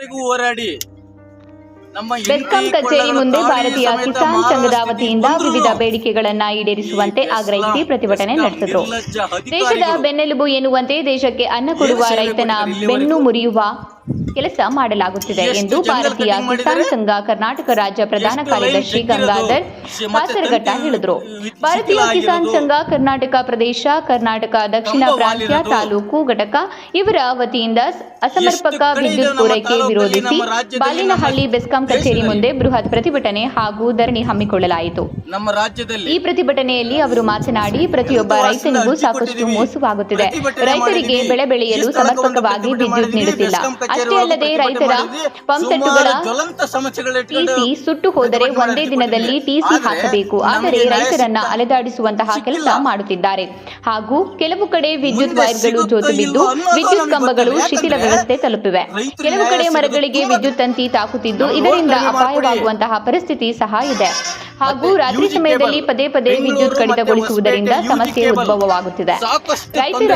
ಅಲೆದಾಡಿ ನಮ್ಮ ಬೆಸ್ಕಾಂ ಕಚೇರಿ ಮುಂದೆ ಭಾರತೀಯ ಕಿಸಾನ್ ಸಂಘದ ವತಿಯಿಂದ ವಿವಿಧ ಬೇಡಿಕೆಗಳನ್ನ ಈಡೇರಿಸುವಂತೆ ಆಗ್ರಹಿಸಿ ಪ್ರತಿಭಟನೆ ನಡೆಸಿದರು. ದೇಶದ ಬೆನ್ನೆಲುಬು ಎನ್ನುವಂತೆ ದೇಶಕ್ಕೆ ಅನ್ನ ಕೊಡುವ ರೈತನ ಬೆನ್ನು ಮುರಿಯುವ ಕೆಲಸ ಮಾಡಲಾಗುತ್ತಿದೆ ಎಂದು ಭಾರತೀಯ ಕಿಸಾನ್ ಸಂಘ ಕರ್ನಾಟಕ ರಾಜ್ಯ ಪ್ರಧಾನ ಕಾರ್ಯದರ್ಶಿ ಗಂಗಾಧರ್ ಕಾಸರಘಟ್ಟ ಹೇಳಿದರು. ಭಾರತೀಯ ಕಿಸಾನ್ ಸಂಘ ಕರ್ನಾಟಕ ಪ್ರದೇಶ ಕರ್ನಾಟಕ ದಕ್ಷಿಣ ಪ್ರಾಂತ್ಯ ತಾಲೂಕು ಘಟಕ ಇವರ ವತಿಯಿಂದ ಅಸಮರ್ಪಕ ವಿದ್ಯುತ್ ಪೂರೈಕೆ ವಿರೋಧಿಸಿ ಬಾಲಿನಹಳ್ಳಿ ಬೆಸ್ಕಾಂ ಕಚೇರಿ ಮುಂದೆ ಬೃಹತ್ ಪ್ರತಿಭಟನೆ ಹಾಗೂ ಧರಣಿ ಹಮ್ಮಿಕೊಳ್ಳಲಾಯಿತು. ನಮ್ಮ ರಾಜ್ಯದಲ್ಲಿ ಈ ಪ್ರತಿಭಟನೆಯಲ್ಲಿ ಅವರು ಮಾತನಾಡಿ ಪ್ರತಿಯೊಬ್ಬ ರೈತನಿಗೂ ಸಾಕಷ್ಟು ಮೋಸವಾಗುತ್ತಿದೆ. ರೈತರಿಗೆ ಬೆಳೆ ಬೆಳೆಯಲು ಸಮರ್ಪಕವಾಗಿ ವಿದ್ಯುತ್ ನೀಡುತ್ತಿಲ್ಲ. ಅಷ್ಟೇ ಅಲ್ಲದೆ ರೈತರ ಪಂಪ್ಸೆಟ್ಟುಗಳ ಸಮಸ್ಯೆಗಳಿಟ್ಕೊಂಡು ಟಿಸಿ ಸುಟ್ಟು ಹೋದರೆ ಒಂದೇ ದಿನದಲ್ಲಿ ಟಿಸಿ ಹಾಕಬೇಕು. ಆದರೆ ರೈತರನ್ನ ಅಲೆದಾಡಿಸುವಂತಹ ಕೆಲಸ ಮಾಡುತ್ತಿದ್ದಾರೆ. ಹಾಗೂ ಕೆಲವು ಕಡೆ ವಿದ್ಯುತ್ ವೈರ್ಗಳು ಜೋತು ಬಿದ್ದು ವಿದ್ಯುತ್ ಕಂಬಗಳು ಶಿಥಿಲ ವ್ಯವಸ್ಥೆ ತಲುಪಿವೆ. ಕೆಲವು ಕಡೆ ಮರಗಳಿಗೆ ವಿದ್ಯುತ್ ತಂತಿ ತಾಕುತ್ತಿದ್ದು ಇದರಿಂದ ಅಪಾಯವಾಗುವಂತಹ ಪರಿಸ್ಥಿತಿ ಸಹ ಇದೆ. ಹಾಗೂ ರಾತ್ರಿ ಸಮಯದಲ್ಲಿ ಪದೇ ಪದೇ ವಿದ್ಯುತ್ ಕಡಿತಗೊಳಿಸುವುದರಿಂದ ಸಮಸ್ಯೆ ಉದ್ಭವವಾಗುತ್ತಿದೆ. ರೈತರ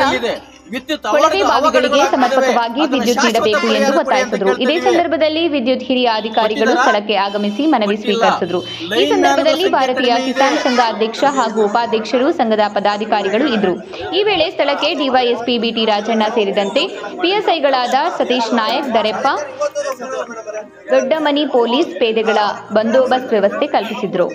ಕೊಳವೆ ಬಾವಿಗಳಿಗೆ ಸಮರ್ಪಕವಾಗಿ ವಿದ್ಯುತ್ ನೀಡಬೇಕು ಎಂದು ಒತ್ತಾಯಿಸಿದರು. ಇದೇ ಸಂದರ್ಭದಲ್ಲಿ ವಿದ್ಯುತ್ ಹಿರಿಯ ಅಧಿಕಾರಿಗಳು ಸ್ಥಳಕ್ಕೆ ಆಗಮಿಸಿ ಮನವಿ. ಸ್ವೀಕರಿಸಿದರು. ಈ ಸಂದರ್ಭದಲ್ಲಿ ಭಾರತೀಯ ಕಿಸಾನ್ ಸಂಘ ಅಧ್ಯಕ್ಷ ಹಾಗೂ ಉಪಾಧ್ಯಕ್ಷರು ಸಂಘದ ಪದಾಧಿಕಾರಿಗಳು ಇದ್ದರು ಈ ವೇಳೆ ಸ್ಥಳಕ್ಕೆ ಡಿವೈಎಸ್ಪಿ ಬಿಟಿ ರಾಜಣ್ಣ ಸೇರಿದಂತೆ ಪಿಎಸ್ಐಗಳಾದ ಸತೀಶ್ ನಾಯಕ್ ದರೆಪ್ಪ ದೊಡ್ಡಮನಿ ಪೊಲೀಸ್ ಪೇದೆಗಳ ಬಂದೋಬಸ್ತ್ ವ್ಯವಸ್ಥೆ ಕಲ್ಪಿಸಿದ್ರು.